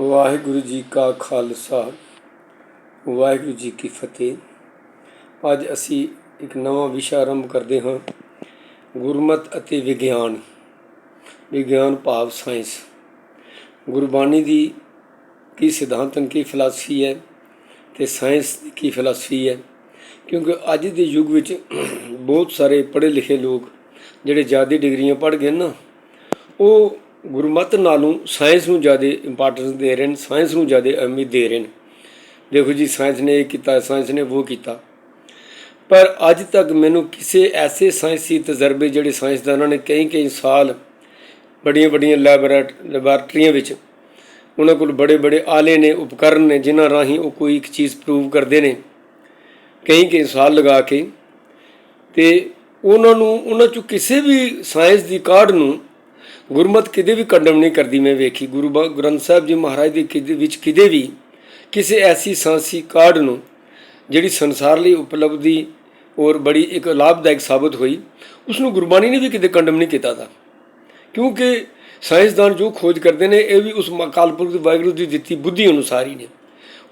ਵਾਹਿਗੁਰੂ ਜੀ ਕਾ ਖਾਲਸਾ। ਵਾਹਿਗੁਰੂ ਜੀ ਕੀ ਫਤਿਹ। ਅੱਜ ਅਸੀਂ ਇੱਕ ਨਵਾਂ ਵਿਸ਼ਾ ਆਰੰਭ ਕਰਦੇ ਹਾਂ। ਗੁਰਮਤ ਅਤੇ ਵਿਗਿਆਨ। ਵਿਗਿਆਨ, ਭਾਵ, ਸਾਇੰਸ। ਗੁਰਬਾਣੀ ਦੀ ਕੀ ਸਿਧਾਂਤਨ ਕੀ ਫਿਲਾਸਫੀ ਹੈ ਤੇ ਸਾਇੰਸ ਦੀ ਕੀ ਫਿਲਾਸਫੀ ਹੈ? ਕਿਉਂਕਿ ਅੱਜ ਦੇ ਯੁੱਗ ਵਿੱਚ ਬਹੁਤ ਸਾਰੇ ਪੜ੍ਹੇ ਲਿਖੇ ਲੋਕ ਜਿਹੜੇ ਜ਼ਿਆਦਾ ਡਿਗਰੀਆਂ ਪੜ੍ਹ ਗਏ ਨਾ, ਉਹ ਗੁਰਮਤ ਨਾਲੋਂ ਸਾਇੰਸ ਨੂੰ ਜ਼ਿਆਦਾ ਇੰਪੋਰਟੈਂਸ ਦੇ ਰਹੇ ਨੇ, ਸਾਇੰਸ ਨੂੰ ਜ਼ਿਆਦਾ ਅਹਿਮੀਅਤ ਦੇ ਰਹੇ ਨੇ। ਦੇਖੋ ਜੀ, ਸਾਇੰਸ ਨੇ ਇਹ ਕੀਤਾ, ਸਾਇੰਸ ਨੇ ਉਹ ਕੀਤਾ। ਪਰ ਅੱਜ ਤੱਕ ਮੈਨੂੰ ਕਿਸੇ ਐਸੇ ਸਾਇੰਸੀ ਤਜਰਬੇ ਜਿਹੜੇ ਸਾਇੰਸਦਾਨਾਂ ਨੇ ਕਈ ਕਈ ਸਾਲ ਬੜੀਆਂ ਬੜੀਆਂ ਲੈਬੋਰੇਟ ਲੈਬਾਰਟਰੀਆਂ ਵਿੱਚ ਉਹਨਾਂ ਕੋਲ ਬੜੇ ਬੜੇ ਆਲੇ ਨੇ, ਉਪਕਰਨ ਨੇ, ਜਿਨ੍ਹਾਂ ਰਾਹੀਂ ਉਹ ਕੋਈ ਇੱਕ ਚੀਜ਼ ਪ੍ਰੂਵ ਕਰਦੇ ਨੇ। ਕਈ ਕਈ ਸਾਲ ਲਗਾ ਕੇ ਤੇ ਉਹਨਾਂ ਨੂੰ, ਉਹਨਾਂ ਚੋਂ ਕਿਸੇ ਵੀ ਸਾਇੰਸ ਦੀ ਕਾਢ ਨੂੰ ਗੁਰਮਤ ਕਿਤੇ ਵੀ ਕੰਡਮ ਨਹੀਂ ਕਰਦੀ ਮੈਂ ਵੇਖੀ। ਗੁਰੂ ਬਾ- ਗ੍ਰੰਥ ਸਾਹਿਬ ਜੀ ਮਹਾਰਾਜ ਦੇ ਕਿਤੇ ਵਿੱਚ ਕਿਤੇ ਵੀ ਕਿਸੇ ਐਸੀ ਸਾਂਸੀ ਕਾਢ ਨੂੰ ਜਿਹੜੀ ਸੰਸਾਰ ਲਈ ਉਪਲਬਧੀ ਔਰ ਬੜੀ ਇੱਕ ਲਾਭਦਾਇਕ ਸਾਬਤ ਹੋਈ ਉਸ ਨੂੰ ਗੁਰਬਾਣੀ ਨੇ ਵੀ ਕਿਤੇ ਕੰਡਮ ਨਹੀਂ ਕੀਤਾ ਤਾਂ। ਕਿਉਂਕਿ ਸਾਇੰਸਦਾਨ ਜੋ ਖੋਜ ਕਰਦੇ ਨੇ, ਇਹ ਵੀ ਉਸ ਕਾਲਪੁਰਖ ਦੀ ਵਾਹਿਗੁਰੂ ਦੀ ਦਿੱਤੀ ਬੁੱਧੀ ਅਨੁਸਾਰ ਹੀ ਨੇ।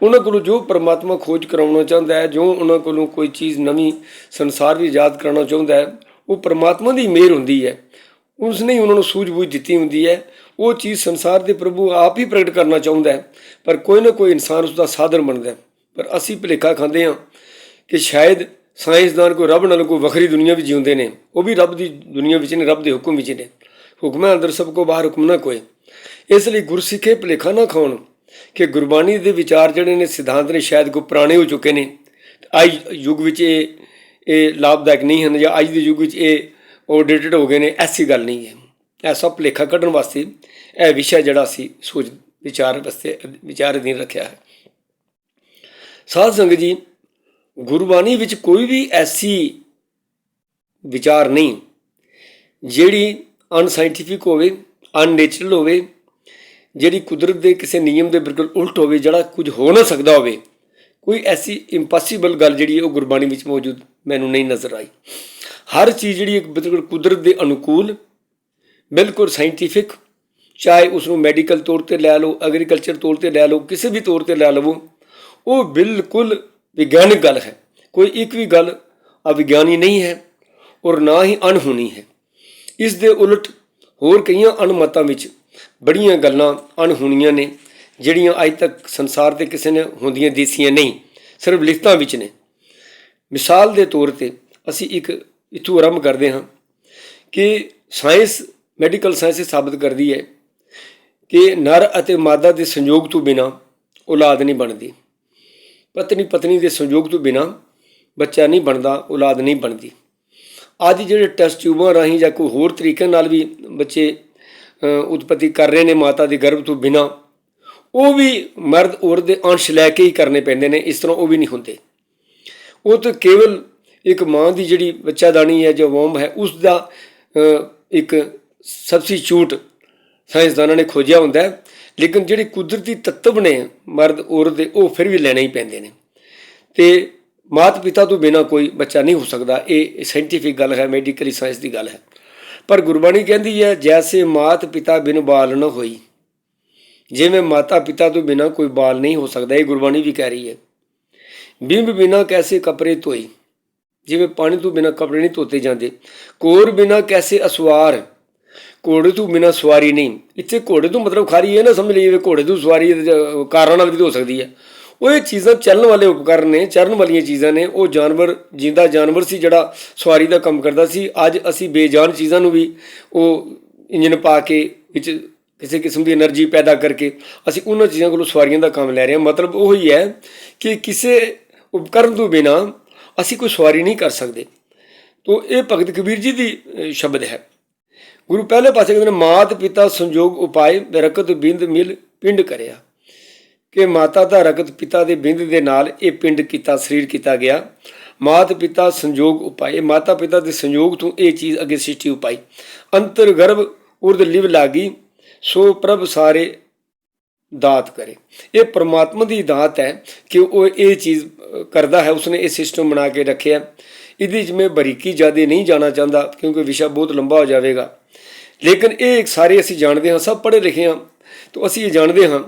ਉਹਨਾਂ ਕੋਲੋਂ ਜੋ ਪਰਮਾਤਮਾ ਖੋਜ ਕਰਾਉਣਾ ਚਾਹੁੰਦਾ ਹੈ, ਜੋ ਉਹਨਾਂ ਕੋਲੋਂ ਕੋਈ ਚੀਜ਼ ਨਵੀਂ ਸੰਸਾਰ ਵੀ ਯਾਦ ਕਰਾਉਣਾ ਚਾਹੁੰਦਾ ਹੈ, ਉਹ ਪਰਮਾਤਮਾ ਦੀ ਮਿਹਰ ਹੁੰਦੀ ਹੈ। ਉਸ ਨੇ ਹੀ ਉਹਨਾਂ ਨੂੰ ਸੂਝ-ਬੂਝ ਦਿੱਤੀ ਹੁੰਦੀ ਹੈ। ਉਹ ਚੀਜ਼ ਸੰਸਾਰ ਦੇ ਪ੍ਰਭੂ ਆਪ ਹੀ ਪ੍ਰਗਟ ਕਰਨਾ ਚਾਹੁੰਦਾ ਹੈ, ਪਰ ਕੋਈ ਨਾ ਕੋਈ ਇਨਸਾਨ ਉਸ ਦਾ ਸਾਧਨ ਬਣਦਾ ਹੈ। ਪਰ ਅਸੀਂ ਭੁਲੇਖਾ ਖਾਂਦੇ ਹਾਂ ਕਿ ਸ਼ਾਇਦ ਸਾਇੰਸਦਾਨ ਕੋਈ ਰੱਬ ਨਾਲ ਕੋਈ ਵੱਖਰੀ ਦੁਨੀਆ ਵਿੱਚ ਜਿਉਂਦੇ ਨੇ। ਉਹ ਵੀ ਰੱਬ ਦੀ ਦੁਨੀਆ ਵਿੱਚ ਨੇ, ਰੱਬ ਦੇ ਹੁਕਮ ਵਿੱਚ ਨੇ। ਹੁਕਮਾਂ ਅੰਦਰ ਸਭ ਕੋ, ਬਾਹਰ ਹੁਕਮ ਨਾ ਕੋਈ। ਇਸ ਲਈ ਗੁਰਸਿੱਖੇ ਭੁਲੇਖਾ ਨਾ ਖਾਉਣ ਕਿ ਗੁਰਬਾਣੀ ਦੇ ਵਿਚਾਰ ਜਿਹੜੇ ਨੇ, ਸਿਧਾਂਤ ਨੇ, ਸ਼ਾਇਦ ਕੋ ਪੁਰਾਣੇ ਹੋ ਚੁੱਕੇ ਨੇ। ਅੱਜ ਯੁੱਗ ਵਿੱਚ ਇਹ ਇਹ ਲਾਭਦਾਇਕ ਨਹੀਂ ਹਨ ਜਾਂ ਅੱਜ ਦੇ ਯੁੱਗ ਵਿੱਚ ਇਹ ਆਊਟਡੇਟਡ ਹੋ ਗਏ ਨੇ, ਐਸੀ ਗੱਲ ਨਹੀਂ ਹੈ। ਐਸਾ ਭੁਲੇਖਾ ਕੱਢਣ ਵਾਸਤੇ ਇਹ ਵਿਸ਼ਾ ਜਿਹੜਾ ਸੀ, ਸੋਚ, ਵਿਚਾਰ ਵਾਸਤੇ, ਵਿਚਾਰ ਅਧੀਨ ਰੱਖਿਆ ਹੈ। ਸਾਧ ਸੰਗਤ ਜੀ, ਗੁਰਬਾਣੀ ਵਿੱਚ ਕੋਈ ਵੀ ਐਸੀ ਵਿਚਾਰ ਨਹੀਂ, ਜਿਹੜੀ ਅਨਸਾਇੰਟਿਫਿਕ ਹੋਵੇ ਅਨਨੇਚਰਲ ਹੋਵੇ, ਜਿਹੜੀ ਕੁਦਰਤ ਦੇ ਕਿਸੇ ਨਿਯਮ ਦੇ ਬਿਲਕੁਲ ਉਲਟ ਹੋਵੇ, ਜਿਹੜਾ ਕੁਝ ਹੋ ਨਾ ਸਕਦਾ ਹੋਵੇ, ਕੋਈ ਐਸੀ ਇੰਪੋਸੀਬਲ ਗੱਲ ਜਿਹੜੀ ਉਹ ਗੁਰਬਾਣੀ ਵਿੱਚ ਮੌਜੂਦ ਮੈਨੂੰ ਨਹੀਂ ਨਜ਼ਰ ਆਈ। ਹਰ ਚੀਜ਼ ਜਿਹੜੀ ਇੱਕ ਬਿਲਕੁਲ ਕੁਦਰਤ ਦੇ ਅਨੁਕੂਲ, ਬਿਲਕੁਲ ਸਾਇੰਟੀਫਿਕ ਚਾਹੇ ਉਸ ਨੂੰ ਮੈਡੀਕਲ ਤੌਰ ਤੇ ਲੈ ਲਓ ਐਗਰੀਕਲਚਰ ਤੌਰ ਤੇ ਲੈ ਲਓ, ਕਿਸੇ ਵੀ ਤੌਰ ਤੇ ਲੈ ਲਵੋ, ਉਹ ਬਿਲਕੁਲ ਵਿਗਿਆਨਿਕ ਗੱਲ ਹੈ। ਕੋਈ ਇੱਕ ਵੀ ਗੱਲ ਅਵਿਗਿਆਨੀ ਨਹੀਂ ਹੈ ਔਰ ਨਾ ਹੀ ਅਣਹੋਣੀ ਹੈ। ਇਸ ਦੇ ਉਲਟ ਹੋਰ ਕਈਆਂ ਅਣਮਤਾਂ ਵਿੱਚ ਬੜੀਆਂ ਗੱਲਾਂ ਅਣਹੋਣੀਆਂ ਨੇ, ਜਿਹੜੀਆਂ ਅੱਜ ਤੱਕ ਸੰਸਾਰ ਦੇ ਕਿਸੇ ਨੇ ਹੁੰਦੀਆਂ ਦੇਸੀਆਂ ਨਹੀਂ, ਸਿਰਫ ਲਿਖਤਾਂ ਵਿੱਚ ਨੇ। ਮਿਸਾਲ ਦੇ ਤੌਰ ਤੇ ਅਸੀਂ ਇੱਕ ਇੱਥੋਂ ਆਰੰਭ ਕਰਦੇ ਹਾਂ ਕਿ ਸਾਇੰਸ ਮੈਡੀਕਲ ਸਾਇੰਸ ਇਹ ਸਾਬਤ ਕਰਦੀ ਹੈ ਕਿ ਨਰ ਅਤੇ ਮਾਦਾ ਦੇ ਸੰਯੋਗ ਤੋਂ ਬਿਨਾ ਔਲਾਦ ਨਹੀਂ ਬਣਦੀ। ਪਤਨੀ ਪਤਨੀ ਦੇ ਸੰਯੋਗ ਤੋਂ ਬਿਨਾ ਬੱਚਾ ਨਹੀਂ ਬਣਦਾ, ਔਲਾਦ ਨਹੀਂ ਬਣਦੀ। ਅੱਜ ਜਿਹੜੇ ਟੈਸਟ ਟਿਊਬਾਂ ਰਾਹੀਂ ਜਾਂ ਕੋਈ ਹੋਰ ਤਰੀਕੇ ਨਾਲ ਵੀ ਬੱਚੇ ਉਤਪਤੀ ਕਰ ਰਹੇ ਨੇ ਮਾਤਾ ਦੇ ਗਰਭ ਤੋਂ ਬਿਨਾ, ਉਹ ਵੀ ਮਰਦ ਔਰਤ ਦੇ ਅੰਸ਼ ਲੈ ਕੇ ਹੀ ਕਰਨੇ ਪੈਂਦੇ ਨੇ, ਇਸ ਤਰ੍ਹਾਂ ਉਹ ਵੀ ਨਹੀਂ ਹੁੰਦੇ। ਉਹ ਤਾਂ ਕੇਵਲ ਇੱਕ ਮਾਂ ਦੀ ਜਿਹੜੀ ਬੱਚਾਦਾਨੀ ਹੈ ਜੋ ਵੋਮ ਹੈ ਉਸ ਦਾ ਅ, ਇੱਕ ਸਬਸਟੀਚੂਟ ਸਾਇੰਸਦਾਨਾਂ ਨੇ ਖੋਜਿਆ ਹੁੰਦਾ ਹੈ। ਲੇਕਿਨ ਜਿਹੜੇ ਕੁਦਰਤੀ ਤੱਤਵ ਨੇ ਮਰਦ ਔਰਤ ਦੇ ਉਹ ਫਿਰ ਵੀ ਲੈਣੇ ਹੀ ਪੈਂਦੇ ਨੇ। ਤੇ ਮਾਤ ਪਿਤਾ ਤੋਂ ਬਿਨਾ ਕੋਈ ਬੱਚਾ ਨਹੀਂ ਹੋ ਸਕਦਾ। ਇਹ ਸਾਇੰਟੀਫਿਕ ਗੱਲ ਹੈ ਮੈਡੀਕਲੀ ਸਾਇੰਸ ਦੀ ਗੱਲ ਹੈ। ਪਰ ਗੁਰਬਾਣੀ ਕਹਿੰਦੀ ਹੈ ਜੈਸੇ ਮਾਤ ਪਿਤਾ ਬਿਨ ਬਾਲ ਨਾ ਹੋਈ ਜਿਵੇਂ ਮਾਤਾ ਪਿਤਾ ਤੋਂ ਬਿਨਾ ਕੋਈ ਬਾਲ ਨਹੀਂ ਹੋ ਸਕਦਾ। ਇਹ ਗੁਰਬਾਣੀ ਵੀ ਕਹਿ ਰਹੀ ਹੈ। ਬਿੰਬ ਬਿਨਾ ਕੈਸੇ ਕਪੜੇ ਧੋਈ ਜਿਵੇਂ ਪਾਣੀ ਤੋਂ ਬਿਨਾ ਕੱਪੜੇ ਨਹੀਂ ਧੋਤੇ ਜਾਂਦੇ। ਕੋਰ ਬਿਨਾ ਕੈਸੇ ਅਸਵਾਰ? ਘੋੜੇ ਤੋਂ ਬਿਨਾ ਸਵਾਰੀ ਨਹੀਂ। ਇੱਥੇ ਘੋੜੇ ਤੋਂ ਮਤਲਬ ਖਾਰੀ ਇਹ ਨਾ ਸਮਝ ਲਈਏ ਘੋੜੇ ਤੋਂ ਸਵਾਰੀ ਕਾਰਾਂ ਨਾਲ ਵੀ ਹੋ ਸਕਦੀ ਹੈ। ਉਹ ਇਹ ਚੀਜ਼ਾਂ ਚੱਲਣ ਵਾਲੇ ਉਪਕਰਨ ਨੇ ਚਰਨ ਵਾਲੀਆਂ ਚੀਜ਼ਾਂ ਨੇ। ਉਹ ਜਾਨਵਰ, ਜਿੰਦਾ ਜਾਨਵਰ ਸੀ ਜਿਹੜਾ ਸਵਾਰੀ ਦਾ ਕੰਮ ਕਰਦਾ ਸੀ। ਅੱਜ ਅਸੀਂ ਬੇਜਾਨ ਚੀਜ਼ਾਂ ਨੂੰ ਵੀ ਉਹ ਇੰਜਨ ਪਾ ਕੇ ਵਿੱਚ ਕਿਸੇ ਕਿਸਮ ਦੀ એનર્ਜੀ ਪੈਦਾ ਕਰਕੇ ਅਸੀਂ ਉਹਨਾਂ ਚੀਜ਼ਾਂ ਕੋਲੋਂ ਸਵਾਰੀਆਂ ਦਾ ਕੰਮ ਲੈ ਰਹੇ ਹਾਂ। ਮਤਲਬ ਉਹ ਹੀ ਹੈ ਕਿ ਕਿਸੇ ਉਪਕਰਨ ਤੋਂ ਬਿਨਾ ਅਸੀਂ ਕੋਈ ਸਵਾਰੀ ਨਹੀਂ ਕਰ ਸਕਦੇ। ਤੋ ਇਹ ਭਗਤ ਕਬੀਰ ਜੀ ਦੀ ਸ਼ਬਦ ਹੈ। ਗੁਰੂ ਪਹਿਲੇ ਪਾਸੇ ਕਹਿੰਦੇ ਨੇ, ਮਾਤ ਪਿਤਾ ਸੰਜੋਗ ਉਪਾਏ ਬਰਕਤ ਬਿੰਦ ਮਿਲ ਪਿੰਡ ਕਰਿਆ। ਕਿ ਮਾਤਾ ਦਾ ਰਕਤ ਪਿਤਾ ਦੇ ਬਿੰਦ ਦੇ ਨਾਲ ਇਹ ਪਿੰਡ ਕੀਤਾ, ਸਰੀਰ ਕੀਤਾ ਗਿਆ। ਮਾਤ ਪਿਤਾ ਸੰਜੋਗ ਉਪਾਏ, ਮਾਤਾ ਪਿਤਾ ਦੇ ਸੰਯੋਗ ਤੋਂ ਇਹ ਚੀਜ਼ ਅੱਗੇ ਸ੍ਰਿਸ਼ਟੀ ਉਪਾਈ। ਅੰਤਰ ਗਰਭ ਉਰਦ ਲਿਵ ਲਾਗੀ, ਸੋ ਪ੍ਰਭ ਸਾਰੇ ਦਾਤ ਕਰੇ। ਇਹ ਪਰਮਾਤਮਾ ਦੀ ਦਾਤ ਹੈ ਕਿ ਉਹ ਇਹ ਚੀਜ਼ ਕਰਦਾ ਹੈ ਉਸਨੇ ਇਹ ਸਿਸਟਮ ਬਣਾ ਕੇ ਰੱਖਿਆ। ਇਹਦੇ ਵਿੱਚ ਮੈਂ ਬਰੀਕੀ ਜ਼ਿਆਦਾ ਨਹੀਂ ਜਾਣਾ ਚਾਹੁੰਦਾ ਕਿਉਂਕਿ ਵਿਸ਼ਾ ਬਹੁਤ ਲੰਬਾ ਹੋ ਜਾਵੇਗਾ। ਲੇਕਿਨ ਇਹ ਸਾਰੇ ਅਸੀਂ ਜਾਣਦੇ ਹਾਂ ਸਭ ਪੜ੍ਹੇ ਲਿਖੇ ਹਾਂ। ਤਾਂ ਅਸੀਂ ਇਹ ਜਾਣਦੇ ਹਾਂ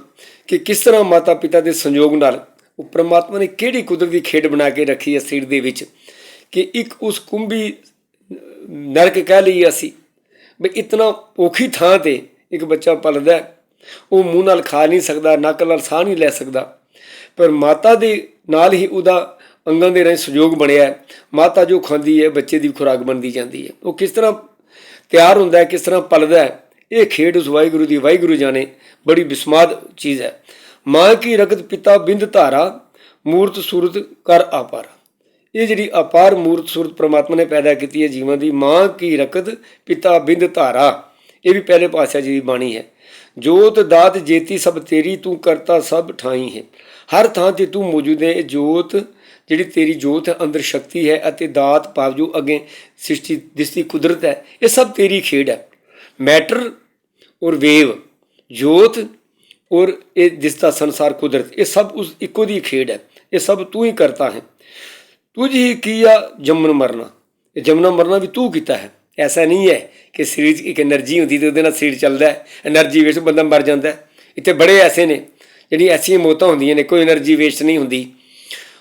ਕਿ ਕਿਸ ਤਰ੍ਹਾਂ ਮਾਤਾ ਪਿਤਾ ਦੇ ਸੰਯੋਗ ਨਾਲ ਉਹ ਪ੍ਰਮਾਤਮਾ ਨੇ ਕਿਹੜੀ ਕੁਦਰਤੀ ਖੇਡ ਬਣਾ ਕੇ ਰੱਖੀ ਹੈ ਸਰੀਰ ਦੇ ਵਿੱਚ ਕਿ ਇੱਕ ਉਸ ਕੁੰਭੀ ਨਰਕ ਕਹਿ ਲਈਏ ਅਸੀਂ। ਵੀ ਇਤਨਾ ਔਖੀ ਥਾਂ ਤੇ ਇੱਕ ਬੱਚਾ ਪਲਦਾ ਹੈ, ਉਹ ਮੂੰਹ ਨਾਲ ਖਾ ਨਹੀਂ ਸਕਦਾ, ਨੱਕ ਨਾਲ ਸਾਹ ਨਹੀਂ ਲੈ ਸਕਦਾ। ਪਰ ਮਾਤਾ ਦੇ ਨਾਲ ਹੀ ਉਹਦਾ ਅੰਗਾਂ ਦੇ ਰਾਹੀਂ ਸੰਯੋਗ ਬਣਿਆ ਮਾਤਾ ਜੋ ਖਾਂਦੀ ਹੈ, ਬੱਚੇ ਦੀ ਖੁਰਾਕ ਬਣਦੀ ਜਾਂਦੀ ਹੈ। ਉਹ ਕਿਸ ਤਰ੍ਹਾਂ ਤਿਆਰ ਹੁੰਦਾ ਹੈ, ਕਿਸ ਤਰ੍ਹਾਂ ਪਲਦਾ ਹੈ, ਇਹ ਖੇਡ ਉਸ ਵਾਹਿਗੁਰੂ ਦੀ ਵਾਹਿਗੁਰੂ ਜਾਣੇ ਬੜੀ ਬਿਸਮਾਦ ਚੀਜ਼ ਹੈ। ਮਾਂ ਕੀ ਰਗਤ ਪਿਤਾ ਬਿੰਦ ਧਾਰਾ, ਮੂਰਤ ਸੂਰਤ ਕਰ ਆਪਾਰ ਇਹ ਜਿਹੜੀ ਅਪਾਰ ਮੂਰਤ ਸੂਰਤ ਪ੍ਰਮਾਤਮਾ ਨੇ ਪੈਦਾ ਕੀਤੀ ਹੈ ਜੀਵਾਂ ਦੀ, ਮਾਂ ਕੀ ਰਕਤ ਪਿਤਾ ਬਿੰਦ ਧਾਰਾ। ਇਹ ਵੀ ਪਹਿਲੇ ਪਾਤਸ਼ਾਹ ਜੀ ਦੀ ਬਾਣੀ ਹੈ। ਜੋਤ ਦਾਤ ਜੇਤੀ ਸਭ ਤੇਰੀ, ਤੂੰ ਕਰਤਾ ਸਭ ਠਾਈ ਹੈ। ਹਰ ਥਾਂ ਤੇ ਤੂੰ ਮੌਜੂਦ ਹੈ, ਇਹ ਜੋਤ ਜਿਹੜੀ ਤੇਰੀ ਜੋਤ ਹੈ, ਅੰਦਰ ਸ਼ਕਤੀ ਹੈ ਅਤੇ ਦਾਤ ਪਾਵਜੂ ਜੋ ਅੱਗੇ ਸ੍ਰਿਸ਼ਟੀ ਦਿਸਦੀ ਕੁਦਰਤ ਹੈ, ਇਹ ਸਭ ਤੇਰੀ ਖੇਡ ਹੈ। ਮੈਟਰ ਔਰ ਵੇਵ, ਜੋਤ ਔਰ ਇਹ ਦਿਸਦਾ ਸੰਸਾਰ ਕੁਦਰਤ, ਇਹ ਸਭ ਉਸ ਇੱਕੋ ਦੀ ਖੇਡ ਹੈ, ਇਹ ਸਭ ਤੂੰ ਹੀ ਕਰਤਾ ਹੈ। ਤੁਝ ਹੀ ਕੀਆ ਜੰਮਨ ਮਰਨਾ? ਇਹ ਜੰਮਣਾ ਮਰਨਾ ਵੀ ਤੂੰ ਕੀਤਾ ਹੈ। ਐਸਾ ਨਹੀਂ ਹੈ ਕਿ ਸਰੀਰ 'ਚ ਇੱਕ એનર્ਜੀ ਹੁੰਦੀ ਤੇ ਉਹਦੇ ਨਾਲ ਸਰੀਰ ਚੱਲਦਾ ਹੈ। એનર્ਜੀ ਵੇਸਟ ਬੰਦਾ ਮਰ ਜਾਂਦਾ ਇੱਥੇ ਬੜੇ ਐਸੇ ਨੇ, ਜਿਹੜੀ ਐਸੀਆਂ ਮੌਤਾਂ ਹੁੰਦੀਆਂ ਨੇ, ਕੋਈ એનર્ਜੀ ਵੇਸਟ ਨਹੀਂ ਹੁੰਦੀ।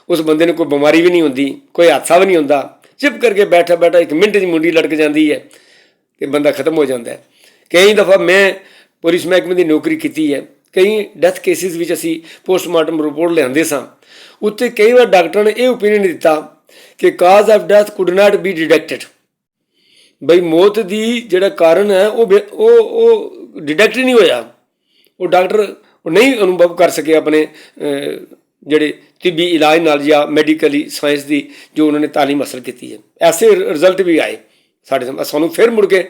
ਉਸ ਬੰਦੇ ਨੂੰ ਕੋਈ ਬਿਮਾਰੀ ਵੀ ਨਹੀਂ ਹੁੰਦੀ, ਕੋਈ ਹਾਦਸਾ ਵੀ ਨਹੀਂ ਹੁੰਦਾ। ਚਿਪ ਕਰਕੇ ਬੈਠਾ ਬੈਠਾ ਇੱਕ ਮਿੰਟ ਦੀ ਮੁੰਡੀ ਲੜਕ ਜਾਂਦੀ ਹੈ ਤੇ ਬੰਦਾ ਖਤਮ ਹੋ ਜਾਂਦਾ ਹੈ। ਕਈ ਦਫਾ ਮੈਂ ਪੁਲਿਸ ਮਹਿਕਮੇ ਦੀ ਨੌਕਰੀ ਕੀਤੀ ਹੈ। ਕਈ ਡੈਥ ਕੇਸਿਸ ਵਿੱਚ ਅਸੀਂ ਪੋਸਟਮਾਰਟਮ ਰਿਪੋਰਟ ਲਿਆਂਦੇ ਸਾਂ। ਉੱਤੇ ਕਈ ਵਾਰ ਡਾਕਟਰ ਨੇ ਇਹ ਓਪੀਨੀਅਨ ਦਿੱਤਾ ਕਿ cause of death could not be detected ਬਈ ਮੌਤ ਦੀ ਜਿਹੜਾ ਕਾਰਨ ਹੈ, ਉਹ ਬੇ- ਉਹ ਉਹ ਡਿਟੈਕਟ ਨਹੀਂ ਹੋਇਆ। ਉਹ ਡਾਕਟਰ ਉਹ ਨਹੀਂ ਅਨੁਭਵ ਕਰ ਸਕੇ ਆਪਣੇ ਜਿਹੜੇ ਤਿੱਬੀ ਇਲਾਜ ਨਾਲ ਜਾਂ ਮੈਡੀਕਲੀ ਸਾਇੰਸ ਦੀ ਜੋ ਉਹਨਾਂ ਨੇ ਤਾਲੀਮ ਹਾਸਲ ਕੀਤੀ ਹੈ। ਐਸੇ ਰਿਜ਼ਲਟ ਵੀ ਆਏ ਸਾਡੇ ਸਾਹਮਣੇ। ਸਾਨੂੰ ਫਿਰ ਮੁੜ ਕੇ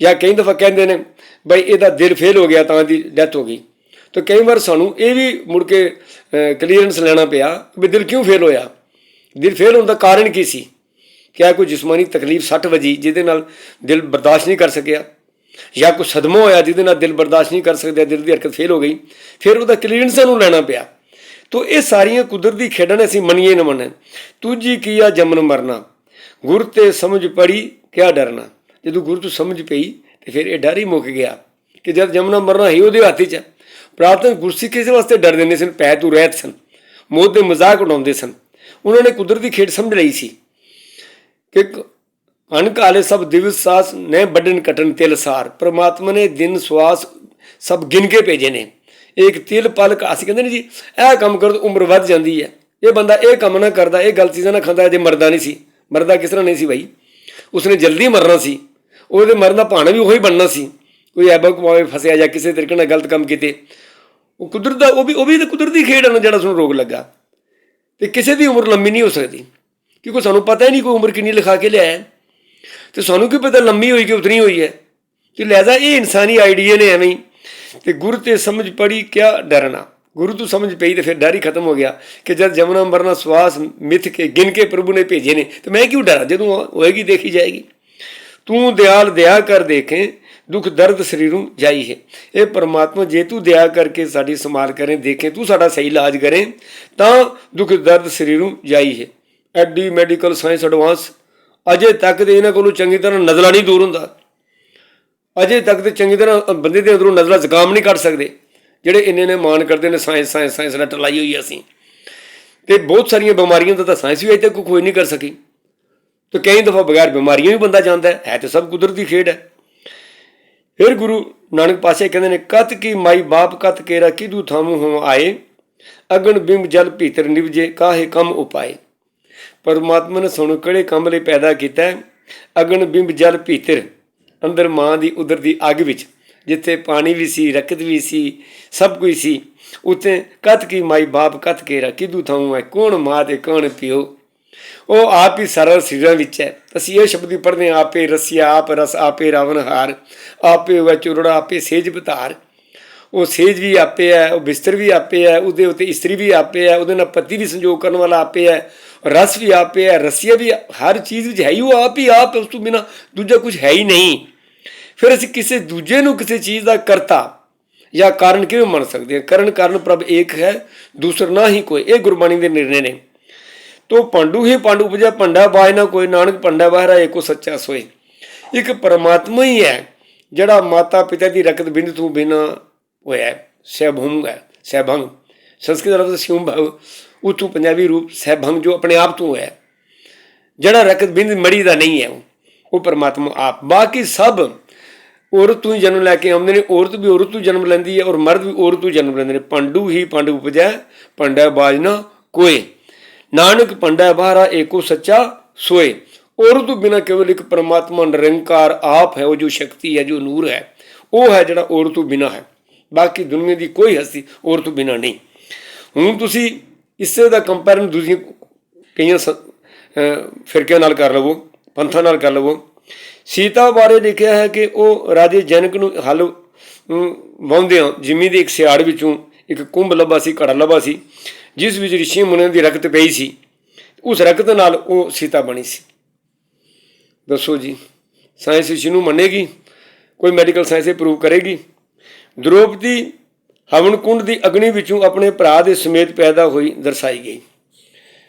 ਜਾਂ ਕਈ ਦਫਾ ਕਹਿੰਦੇ ਨੇ, ਬਈ ਇਹਦਾ ਦਿਲ ਫੇਲ ਹੋ ਗਿਆ ਤਾਂ ਦੀ ਡੈਥ ਹੋ ਗਈ। ਤਾਂ ਕਈ ਵਾਰ ਸਾਨੂੰ ਇਹ ਵੀ ਮੁੜ ਕੇ ਕਲੀਅਰੈਂਸ ਲੈਣਾ ਪਿਆ ਵੀ ਦਿਲ ਕਿਉਂ ਫੇਲ ਹੋਇਆ? ਦਿਲ ਫੇਲ ਹੋਣ ਦਾ ਕਾਰਨ ਕੀ ਸੀ? ਕਿਆ ਕੋਈ ਜਿਸਮਾਨੀ ਤਕਲੀਫ ਸੱਟ ਵਜੀ ਜਿਹਦੇ ਨਾਲ ਦਿਲ ਬਰਦਾਸ਼ਤ ਨਹੀਂ ਕਰ ਸਕਿਆ? ਜਾਂ ਕੋਈ ਸਦਮਾ ਹੋਇਆ ਜਿਹਦੇ ਨਾਲ ਦਿਲ ਬਰਦਾਸ਼ਤ ਨਹੀਂ ਕਰ ਸਕਦਾ ਦਿਲ ਦੀ ਹਰਕਤ ਫੇਲ ਹੋ ਗਈ, ਫਿਰ ਉਹਦਾ ਕਲੀਅਰੈਂਸ ਨੂੰ ਲੈਣਾ ਪਿਆ। ਤੋ ਇਹ ਸਾਰੀਆਂ ਕੁਦਰਤੀ ਖੇਡਾਂ ਨੇ ਅਸੀਂ ਮੰਨੀਏ ਨਾ ਮੰਨੇ ਤੁਜੀ ਕੀਆ ਜਮਨ ਮਰਨਾ? ਗੁਰ ਤੇ ਸਮਝ ਪੜੀ, ਕਿਆ ਡਰਨਾ? ਜਦੋਂ ਗੁਰ ਤੋਂ ਸਮਝ ਪਈ, ਤੇ ਫਿਰ ਇਹ ਡਰ ਹੀ ਮੁੱਕ ਗਿਆ ਕਿ ਜਦ ਜਮਨਾ ਮਰਨਾ ਹੀ ਉਹਦੇ ਹੱਥ 'ਚ ਹੈ ਪ੍ਰਾਰਥਨਾ ਗੁਰਸਿੱਖ ਕਿਸੇ ਵਾਸਤੇ ਡਰ ਦਿੰਦੇ ਸਨ ਪੈ ਤੂੰ ਰਹਿਤ ਸਨ, ਮੌਤ ਦੇ ਮਜ਼ਾਕ ਉਡਾਉਂਦੇ ਸਨ। ਉਹਨਾਂ ਨੇ ਕੁਦਰਤੀ ਖੇਡ ਸਮਝ ਲਈ ਸੀ। ਕਿ ਅਣ ਕਾਲੇ ਸਭ ਦਿਵਸ ਸਾਸ ਨੇ ਵੱਡਨ ਕਟਨ ਤਿਲ ਸਾਰ। ਪ੍ਰਮਾਤਮਾ ਨੇ ਦਿਨ ਸਵਾਸ ਸਭ ਗਿਣ ਕੇ ਭੇਜੇ ਨੇ। ਇੱਕ ਤਿਲ ਪਲ ਅਸੀਂ ਕਹਿੰਦੇ ਨੇ ਜੀ, ਇਹ ਕੰਮ ਕਰ ਉਮਰ ਵੱਧ ਜਾਂਦੀ ਹੈ। ਇਹ ਬੰਦਾ ਇਹ ਕੰਮ ਨਾ ਕਰਦਾ, ਇਹ ਗਲਤ ਚੀਜ਼ਾਂ ਨਾ ਖਾਂਦਾ ਜੇ ਮਰਦਾ ਨਹੀਂ ਸੀ। ਮਰਦਾ ਕਿਸ ਤਰ੍ਹਾਂ ਨਹੀਂ ਸੀ ਭਾਈ ਉਸਨੇ ਜਲਦੀ ਮਰਨਾ ਸੀ। ਉਹਦੇ ਮਰਨ ਦਾ ਭਾਣਾ ਵੀ ਉਹੀ ਬਣਨਾ ਸੀ। ਕੋਈ ਐਬਕ ਪਾਵੇ ਫਸਿਆ ਜਾਂ ਕਿਸੇ ਤਰੀਕੇ ਨਾਲ ਗਲਤ ਕੰਮ ਕੀਤੇ। ਉਹ ਕੁਦਰਤ ਦਾ, ਉਹ ਵੀ ਉਹ ਵੀ ਤਾਂ ਕੁਦਰਤੀ ਖੇਡ ਹੈ ਨਾ ਜਿਹੜਾ ਉਸਨੂੰ ਰੋਗ ਲੱਗਾ। ਤੇ ਕਿਸੇ ਦੀ ਉਮਰ ਲੰਮੀ ਨਹੀਂ ਹੋ ਸਕਦੀ। ਕਿਉਂਕਿ ਸਾਨੂੰ ਪਤਾ ਹੀ ਨਹੀਂ ਕੋਈ ਉਮਰ ਕਿੰਨੀ ਲਿਖਾ ਕੇ ਲਿਆਇਆ। ਹੈ। ਤੇ ਸਾਨੂੰ ਕੀ ਪਤਾ ਲੰਮੀ ਹੋਈ ਕਿ ਉਤਨੀ ਹੋਈ ਹੈ। ਕਿ ਲਿਆਦਾ ਇਹ ਇਨਸਾਨੀ ਆਈਡੀਆ ਨੇ ਐਵੇਂ ਹੀ। ਤੇ ਗੁਰ ਤੇ ਸਮਝ ਪੜੀ, ਕਿਆ ਡਰਨਾ ਗੁਰੂ ਤੋਂ ਸਮਝ ਪਈ ਤੇ ਫਿਰ ਡਰ ਹੀ ਖਤਮ ਹੋ ਗਿਆ ਕਿ ਜਦ ਜਮਨਾ ਮਰਨਾ, ਸਵਾਸ ਮਿਥ ਕੇ, ਗਿਣ ਕੇ ਪ੍ਰਭੂ ਨੇ ਭੇਜੇ ਨੇ। ਤੇ ਮੈਂ ਕਿਉਂ ਡਰਾਂ? ਜਦੋਂ ਹੋਏਗੀ, ਦੇਖੀ ਜਾਏਗੀ। ਤੂੰ ਦਿਆਲ ਦਇਆ ਕਰ ਦੇਖੇ, ਦੁੱਖ ਦਰਦ ਸਰੀਰੋਂ ਜਾਈ ਹੈ। ਇਹ ਪਰਮਾਤਮਾ, ਜੇ ਤੂੰ ਦਇਆ ਕਰਕੇ ਸਾਡੀ ਸੰਭਾਲ ਕਰੇ, ਦੇਖੇ, ਤੂੰ ਸਾਡਾ ਸਹੀ ਇਲਾਜ ਕਰੇ, ਤਾਂ ਦੁੱਖ ਦਰਦ ਸਰੀਰੋਂ ਜਾਈ ਹੈ। ਐਡੀ ਮੈਡੀਕਲ ਸਾਇੰਸ ਐਡਵਾਂਸ, ਅਜੇ ਤੱਕ ਤੇ ਇਹਨਾਂ ਕੋਲੋਂ ਚੰਗੀ ਤਰ੍ਹਾਂ ਨਜ਼ਲਾ ਨਹੀਂ ਦੂਰ ਹੁੰਦਾ। ਅਜੇ ਤੱਕ ਤੇ ਚੰਗੀ ਤਰ੍ਹਾਂ ਬੰਦੇ ਦੇ ਅੰਦਰੋਂ ਨਜ਼ਲਾ ਜ਼ੁਕਾਮ ਨਹੀਂ ਕੱਢ ਸਕਦੇ। ਜਿਹੜੇ ਇੰਨੇ ਨੇ ਮਾਣ ਕਰਦੇ ਨੇ, ਸਾਇੰਸ ਸਾਇੰਸ ਸਾਇੰਸ ਨਾਲ ਟਲਾਈ ਹੋਈ ਹੈ ਅਸੀਂ। ਤੇ ਬਹੁਤ ਸਾਰੀਆਂ ਬਿਮਾਰੀਆਂ ਦਾ ਤਾਂ ਸਾਇੰਸ ਵੀ ਅਜੇ ਤੱਕ ਕੋਈ ਨਹੀਂ ਕਰ ਸਕੀ। ਤੇ ਕਈ ਦਫਾ ਬਗੈਰ ਬਿਮਾਰੀਆਂ ਵੀ ਬੰਦਾ ਜਾਂਦਾ ਹੈ। ਹੈ ਤੇ ਸਭ ਕੁਦਰਤੀ ਖੇਡ ਹੈ। ਫਿਰ ਗੁਰੂ ਨਾਨਕ ਪਾਸੇ ਕਹਿੰਦੇ ਨੇ, ਕਤ ਕੀ ਮਾਈ ਬਾਪ, ਕਤ ਕੇਰਾ, ਕਿਦੂ ਥਾਮੂ ਹਮ ਆਏ? ਅਗਨ ਬਿੰਬ ਜਲ ਭੀਤਰ ਨਿਵਜੇ, ਕਾਹੇ ਕੰਮ ਉਪਾਏ? ਪਰਮਾਤਮਾ ਨੇ ਸਾਨੂੰ ਕਿਹੜੇ ਕੰਮ ਲਈ ਪੈਦਾ ਕੀਤਾ ਹੈ? ਅਗਨ ਬਿੰਬ ਜਲ ਭੀਤਰ, ਅੰਦਰ ਮਾਂ ਦੀ ਉਦਰ ਦੀ ਅੱਗ ਵਿੱਚ, ਜਿੱਥੇ ਪਾਣੀ ਵੀ ਸੀ, ਰਕਤ ਵੀ ਸੀ, ਸਭ ਕੁਝ ਸੀ। ਉੱਥੇ ਕਤ ਕੀ ਮਾਈ ਬਾਪ ਕਤ ਕੇਰਾ, ਕਿਦੂ ਥਾਮੂ ਹੈ, ਕੌਣ ਮਾਂ ਤੇ ਕੌਣ ਪਿਓ? ਉਹ ਆਪ ਹੀ ਸਰਲ ਸਿਰਾਂ ਵਿੱਚ ਹੈ। ਅਸੀਂ ਇਹ ਸ਼ਬਦ ਪੜ੍ਹਦੇ ਹਾਂ, ਆਪੇ ਰਸਿਆ ਆਪ ਰਸ, ਆਪੇ ਰਾਵਨ ਹਾਰ, ਆਪੇ ਵੈ ਚੁਰੜਾ, ਆਪੇ ਸੇਜ ਬਤਾਰ। ਉਹ ਸੇਜ ਵੀ ਆਪੇ ਹੈ, ਉਹ ਬਿਸਤਰ ਵੀ ਆਪੇ ਹੈ, ਉਹਦੇ ਉੱਤੇ ਇਸਤਰੀ ਵੀ ਆਪੇ ਹੈ, ਉਹਦੇ ਨਾਲ ਪਤੀ ਵੀ ਸੰਜੋਗ ਕਰਨ ਵਾਲਾ ਆਪੇ ਹੈ, ਰਸ ਵੀ ਆਪੇ ਹੈ, ਰਸੀਆ ਵੀ, ਹਰ ਚੀਜ਼ ਵਿੱਚ ਹੈ ਹੀ, ਉਹ ਆਪ ਹੀ ਆਪ ਉਸ ਤੋਂ ਬਿਨਾ ਦੂਜਾ ਕੁਝ ਹੈ ਹੀ ਨਹੀਂ। ਫਿਰ ਅਸੀਂ ਕਿਸੇ ਦੂਜੇ ਨੂੰ ਕਿਸੇ ਚੀਜ਼ ਦਾ ਕਰਤਾ ਜਾਂ ਕਾਰਨ ਕਿਵੇਂ ਮੰਨ ਸਕਦੇ ਹਾਂ? ਕਰਨ ਕਾਰਨ ਪ੍ਰਭ ਏਕ ਹੈ, ਦੂਸਰਾ ਨਾ ਹੀ ਕੋਈ। ਇਹ ਗੁਰਬਾਣੀ ਦੇ ਨਿਰਣੇ ਨੇ। ਤੋ ਪੰਡੂ ਹੀ ਪੰਡੂ ਉਪਜਾ ਪੰਡਾ ਬਾਜ ਨਾ ਕੋਈ, ਨਾਨਕ ਪੰਡਾ ਬਾਹਰਾ ਏਕੋ ਸੱਚਾ ਸੋਏ। ਇੱਕ ਪਰਮਾਤਮਾ ਹੀ ਹੈ, ਜਿਹੜਾ ਮਾਤਾ ਪਿਤਾ ਦੀ ਰਕਤ ਬਿੰਦ ਤੋਂ ਬਿਨਾ ਹੋਇਆ ਹੈ ਸਹਿਭੰਗ ਹੈ ਸਹਿਭੰਗ ਸੰਸਕ੍ਰਿਤ ਲਫ਼ਜ਼ ਸਿਉਂਭਵ ਉਤੋਂ ਪੰਜਾਬੀ ਰੂਪ ਸਹਿਭੰਗ ਜੋ ਆਪਣੇ ਆਪ ਤੋਂ ਹੈ। ਜਿਹੜਾ ਰਕਤ ਬਿੰਦ ਮੜੀ ਦਾ ਨਹੀਂ ਹੈ, ਉਹ ਉਹ ਪਰਮਾਤਮਾ ਆਪ। ਬਾਕੀ ਸਭ ਔਰਤ ਤੋਂ ਹੀ ਜਨਮ ਲੈ ਕੇ ਆਉਂਦੇ ਨੇ। ਔਰਤ ਵੀ ਔਰਤ ਤੋਂ ਜਨਮ ਲੈਂਦੀ ਹੈ ਔਰ ਮਰਦ ਵੀ ਔਰਤ ਤੋਂ ਜਨਮ ਲੈਂਦੇ ਨੇ। ਪੰਡੂ ਹੀ ਪੰਡ ਉਪਜੈ, ਪੰਡਾ ਬਾਜਨਾ ਕੋਏ। ਨਾਨਕ ਪੰਡਾ ਬਾਹਰਾ, ਏਕੋ ਸੱਚਾ ਸੋਏ। ਔਰਤ ਤੋਂ ਬਿਨਾ ਕੇਵਲ ਇੱਕ ਪਰਮਾਤਮਾ ਨਿਰੰਕਾਰ ਆਪ ਹੈ, ਉਹ ਜੋ ਸ਼ਕਤੀ ਹੈ, ਜੋ ਨੂਰ ਹੈ, ਉਹ ਹੈ ਜਿਹੜਾ ਔਰਤ ਤੋਂ ਬਿਨਾ ਹੈ। ਬਾਕੀ ਦੁਨੀਆ ਦੀ ਕੋਈ ਹਸਤੀ ਔਰਤ ਤੋਂ ਬਿਨਾ ਨਹੀਂ। ਹੁਣ ਤੁਸੀਂ ਇਸੇ ਦਾ ਕੰਪੈਰੀਜ਼ਨ ਦੂਜੀਆਂ ਕਈਆਂ ਸ- ਫਿਰਕਿਆਂ ਨਾਲ ਕਰ ਲਵੋ, ਪੰਥਾਂ ਨਾਲ ਕਰ ਲਵੋ। ਸੀਤਾ ਬਾਰੇ ਲਿਖਿਆ ਹੈ ਕਿ ਉਹ ਰਾਜੇ ਜਨਕ ਨੂੰ ਹਲ ਵਾਉਂਦਿਆਂ ਜਿਮੀ ਦੇ ਇੱਕ ਸਿਆੜ ਵਿੱਚੋਂ ਇੱਕ ਕੁੰਭ ਲੱਭਾ ਸੀ, ਘੜਾ ਲੱਭਾ ਸੀ, ਜਿਸ ਵਿੱਚ ਰਿਸ਼ੀ ਮੁਨੀਆਂ ਦੀ ਰਕਤ ਪਈ ਸੀ। ਉਸ ਰਕਤ ਨਾਲ ਉਹ ਸੀਤਾ ਬਣੀ ਸੀ। ਦੱਸੋ ਜੀ ਸਾਇੰਸ ਇਸ ਨੂੰ ਮੰਨੇਗੀ? ਕੋਈ ਮੈਡੀਕਲ ਸਾਇੰਸ ਇਹ ਪ੍ਰੂਵ ਕਰੇਗੀ? ਦ੍ਰੋਪਦੀ ਹਵਨ ਕੁੰਡ ਦੀ ਅਗਨੀ ਵਿੱਚੋਂ ਆਪਣੇ ਭਰਾ ਦੇ ਸਮੇਤ ਪੈਦਾ ਹੋਈ ਦਰਸਾਈ ਗਈ।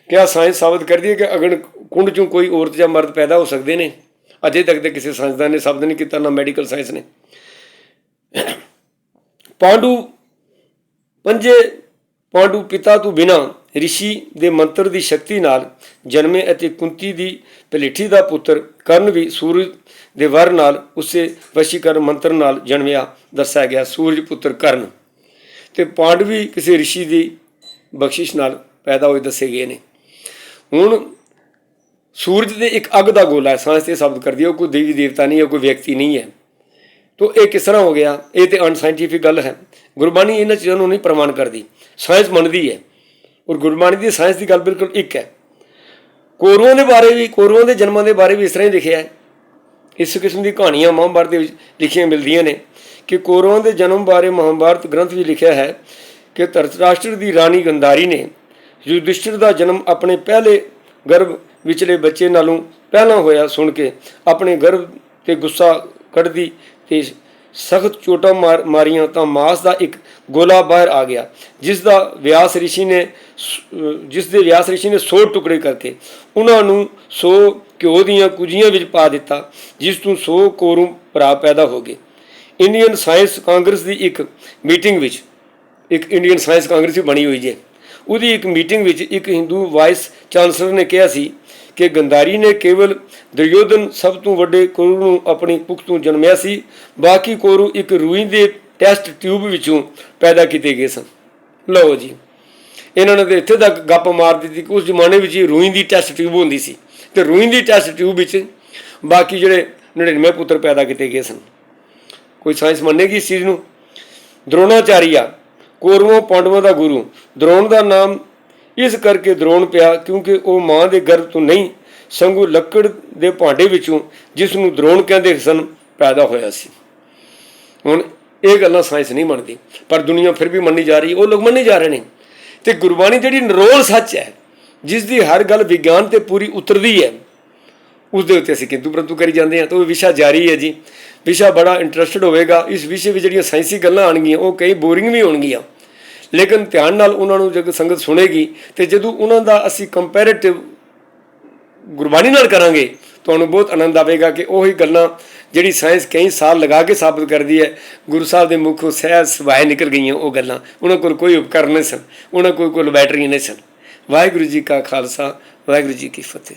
ਕਿਆ ਸਾਇੰਸ ਸਾਬਤ ਕਰਦੀ ਹੈ ਕਿ ਅਗਨ ਕੁੰਡ ਚੋਂ ਕੋਈ ਔਰਤ ਜਾਂ ਮਰਦ ਪੈਦਾ ਹੋ ਸਕਦੇ ਨੇ? ਅਜੇ ਤੱਕ ਤੇ ਕਿਸੇ ਸਾਇੰਸਦਾਨ ਨੇ ਸਾਬਤ ਨਹੀਂ ਕੀਤਾ, ਨਾ ਮੈਡੀਕਲ ਸਾਇੰਸ ਨੇ। ਪਾਂਡੂ ਪੰਜੇ ਪਾਂਡੂ ਪਿਤਾ ਤੋਂ ਬਿਨਾ ਰਿਸ਼ੀ ਦੇ ਮੰਤਰ ਦੀ ਸ਼ਕਤੀ ਨਾਲ ਜਨਮੇ ਅਤੇ ਕੁੰਤੀ ਦੀ ਭਲੇਠੀ ਦਾ ਪੁੱਤਰ ਕਰਨ ਵੀ ਸੂਰਜ ਦੇ ਵਰ ਨਾਲ ਉਸੇ ਵਸ਼ੀਕਰਨ ਮੰਤਰ ਨਾਲ ਜਨਮਿਆ ਦੱਸਿਆ ਗਿਆ ਸੂਰਜ ਪੁੱਤਰ ਕਰਨ। ਤੇ ਪਾਂਡਵੀ ਕਿਸੇ ਰਿਸ਼ੀ ਦੀ ਬਖਸ਼ਿਸ਼ ਨਾਲ ਪੈਦਾ ਹੋਏ ਦੱਸੇ ਗਏ ਨੇ। ਹੁਣ ਸੂਰਜ ਦੇ ਇੱਕ ਅੱਗ ਦਾ ਗੋਲਾ ਹੈ, ਸਾਇੰਸ ਤੇ ਸ਼ਬਦ ਕਰਦੀ ਹੈ, ਉਹ ਕੋਈ ਦੇਵੀ ਦੇਵਤਾ ਨਹੀਂ ਹੈ ਕੋਈ ਵਿਅਕਤੀ ਨਹੀਂ ਹੈ। ਤੋ ਇਹ ਕਿਸ ਤਰ੍ਹਾਂ ਹੋ ਗਿਆ? ਇਹ ਤੇ ਅਨਸਾਇੰਟੀਫਿਕ ਗੱਲ ਹੈ। ਗੁਰਬਾਣੀ ਇਹਨਾਂ ਚੀਜ਼ਾਂ ਨੂੰ ਨਹੀਂ ਪ੍ਰਮਾਣ ਕਰਦੀ। ਸਾਇੰਸ ਮੰਨਦੀ ਹੈ। ਔਰ ਗੁਰਬਾਣੀ ਦੀ ਸਾਇੰਸ ਦੀ ਗੱਲ ਬਿਲਕੁਲ ਇੱਕ ਹੈ। ਕੋਰੂਆਂ ਦੇ ਬਾਰੇ ਵੀ ਕੋਰੂਆਂ ਦੇ ਜਨਮਾਂ ਦੇ ਬਾਰੇ ਵੀ ਇਸ ਤਰ੍ਹਾਂ ਹੀ ਲਿਖਿਆ ਹੈ। ਇਸ ਕਿਸਮ ਦੀ ਕਹਾਣੀਆਂ ਮਹਾਂਭਾਰਤ ਦੇ ਵਿੱਚ ਲਿਖੀਆਂ ਮਿਲਦੀਆਂ ਨੇ ਕਿ ਕੌਰਵਾਂ ਦੇ ਜਨਮ ਬਾਰੇ ਮਹਾਂਭਾਰਤ ਗ੍ਰੰਥ ਵਿੱਚ ਲਿਖਿਆ ਹੈ ਕਿ ਧਰਤਰਾਸ਼ਟਰ ਦੀ ਰਾਣੀ ਗੰਧਾਰੀ ਨੇ ਯੁਧਿਸ਼ਠਿਰ ਦਾ ਜਨਮ ਆਪਣੇ ਪਹਿਲੇ ਗਰਭ ਵਿਚਲੇ ਬੱਚੇ ਨਾਲੋਂ ਪਹਿਲਾਂ ਹੋਇਆ ਸੁਣ ਕੇ ਆਪਣੇ ਗਰਭ ਤੇ ਗੁੱਸਾ ਕੱਢਦੀ ਤੇ ਸਖਤ ਚੋਟਾਂ ਮਾਰ, ਮਾਰੀਆਂ ਤਾਂ ਮਾਸ ਦਾ ਇੱਕ ਗੋਲਾ ਬਾਹਰ ਆ ਗਿਆ, ਜਿਸ ਦਾ ਵਿਆਸ ਰਿਸ਼ੀ ਨੇ ਜਿਸ ਦੇ ਵਿਆਸ ਰਿਸ਼ੀ ਨੇ 100 ਟੁਕੜੇ ਕਰਕੇ ਉਹਨਾਂ ਨੂੰ 100 ਘਿਓ ਦੀਆਂ ਕੁਜੀਆਂ ਵਿੱਚ ਪਾ ਦਿੱਤਾ, ਜਿਸ ਤੋਂ 100 ਕੋਰੂ ਭਰਾ ਪੈਦਾ ਹੋ ਗਏ। ਇੰਡੀਅਨ ਸਾਇੰਸ ਕਾਂਗਰਸ ਦੀ ਇੱਕ ਮੀਟਿੰਗ ਵਿੱਚ, ਇੱਕ ਇੰਡੀਅਨ ਸਾਇੰਸ ਕਾਂਗਰਸ ਵੀ ਬਣੀ ਹੋਈ ਜੇ। ਉਹਦੀ ਇੱਕ ਮੀਟਿੰਗ ਵਿੱਚ ਇੱਕ ਹਿੰਦੂ ਵਾਈਸ ਚਾਂਸਲਰ ਨੇ ਕਿਹਾ ਸੀ ਕਿ ਗੰਧਾਰੀ ਨੇ ਕੇਵਲ ਦੁਰਯੋਧਨ ਸਭ ਤੋਂ ਵੱਡੇ ਕੋਰੂ ਨੂੰ ਆਪਣੀ ਪੁਖ ਤੋਂ ਜਨਮਿਆ ਸੀ, ਬਾਕੀ ਕੋਰੂ ਇੱਕ ਰੂਈ ਦੇ ਟੈਸਟ ਟਿਊਬ ਵਿੱਚੋਂ ਪੈਦਾ ਕੀਤੇ ਗਏ ਸਨ। ਲਓ ਜੀ, ਇਹਨਾਂ ਨੇ ਤਾਂ ਇੱਥੇ ਤੱਕ ਗੱਪ ਮਾਰ ਦਿੱਤੀ ਕਿ ਉਸ ਜ਼ਮਾਨੇ ਵਿੱਚ ਹੀ ਰੂਈ ਦੀ ਟੈਸਟ ਟਿਊਬ ਹੁੰਦੀ ਸੀ ਤੇ ਰੂਈ ਦੀ ਟੈਸਟ ਟਿਊਬ ਵਿੱਚ ਬਾਕੀ ਜਿਹੜੇ 99 ਪੁੱਤਰ ਪੈਦਾ ਕੀਤੇ ਗਏ ਸਨ। ਕੋਈ ਸਾਇੰਸ ਮੰਨੇਗੀ ਇਸ ਚੀਜ਼ ਨੂੰ? ਦਰੋਣਾਚਾਰੀਆ ਕੌਰਵਾਂ ਪਾਂਡਵਾਂ ਦਾ ਗੁਰੂ, ਦਰੋਣ ਦਾ ਨਾਮ ਇਸ ਕਰਕੇ ਦਰੋਣ ਪਿਆ ਕਿਉਂਕਿ ਉਹ ਮਾਂ ਦੇ ਗਰਭ ਤੋਂ ਨਹੀਂ, ਸੰਗੂ ਲੱਕੜ ਦੇ ਭਾਂਡੇ ਵਿੱਚੋਂ ਜਿਸ ਨੂੰ ਦਰੋਣ ਕਹਿੰਦੇ ਸਨ, ਪੈਦਾ ਹੋਇਆ ਸੀ। ਹੁਣ ਇਹ ਗੱਲਾਂ ਸਾਇੰਸ ਨਹੀਂ ਮੰਨਦੀ, ਪਰ ਦੁਨੀਆ ਫਿਰ ਵੀ ਮੰਨੀ ਜਾ ਰਹੀ ਉਹ ਲੋਕ ਮੰਨੇ ਜਾ ਰਹੇ ਨੇ। ਤੇ ਗੁਰਬਾਣੀ ਜਿਹੜੀ ਨਿਰੋਲ ਸੱਚ ਹੈ ਜਿਸ ਦੀ ਹਰ ਗੱਲ ਵਿਗਿਆਨ ਤੇ ਪੂਰੀ ਉਤਰਦੀ ਹੈ ਉਸ ਦੇ ਉੱਤੇ ਅਸੀਂ ਕਿੰਤੂ ਪ੍ਰੰਤੂ ਕਰੀ ਜਾਂਦੇ ਹਾਂ, ਤਾਂ ਉਹ ਵਿਸ਼ਾ ਜਾਰੀ ਹੈ ਜੀ। ਵਿਸ਼ਾ ਬੜਾ ਇੰਟਰਸਟਡ ਹੋਵੇਗਾ, ਇਸ ਵਿਸ਼ੇ ਵਿੱਚ ਜਿਹੜੀਆਂ ਸਾਇੰਸੀ ਗੱਲਾਂ ਆਣਗੀਆਂ ਉਹ ਕਈ ਬੋਰਿੰਗ ਵੀ ਹੋਣਗੀਆਂ। ਲੇਕਿਨ ਧਿਆਨ ਨਾਲ ਉਹਨਾਂ ਨੂੰ ਜਦ ਸੰਗਤ ਸੁਣੇਗੀ ਤੇ ਜਦੋਂ ਉਹਨਾਂ ਦਾ ਅਸੀਂ ਕੰਪੈਰੀਟਿਵ ਗੁਰਬਾਣੀ ਨਾਲ ਕਰਾਂਗੇ, ਤੁਹਾਨੂੰ ਬਹੁਤ ਆਨੰਦ ਆਵੇਗਾ ਕਿ ਉਹੀ ਗੱਲਾਂ ਜਿਹੜੀ ਸਾਇੰਸ ਕਈ ਸਾਲ ਲਗਾ ਕੇ ਸਾਬਤ ਕਰਦੀ ਹੈ। ਗੁਰੂ ਸਾਹਿਬ ਦੇ ਮੁਖੋਂ ਸਹਿਜ ਸਵਾਏ ਨਿਕਲ ਗਈਆਂ ਉਹ ਗੱਲਾਂ। ਉਹਨਾਂ ਕੋਲ ਕੋਈ ਉਪਕਰਨ ਨਹੀਂ ਸਨ। ਉਹਨਾਂ ਕੋਲ ਕੋਈ ਲੈਬੋਰੇਟਰੀ ਨਹੀਂ ਸਨ। ਵਾਹਿਗੁਰੂ ਜੀ ਕਾ ਖਾਲਸਾ, ਵਾਹਿਗੁਰੂ ਜੀ ਕੀ ਫਤਿਹ।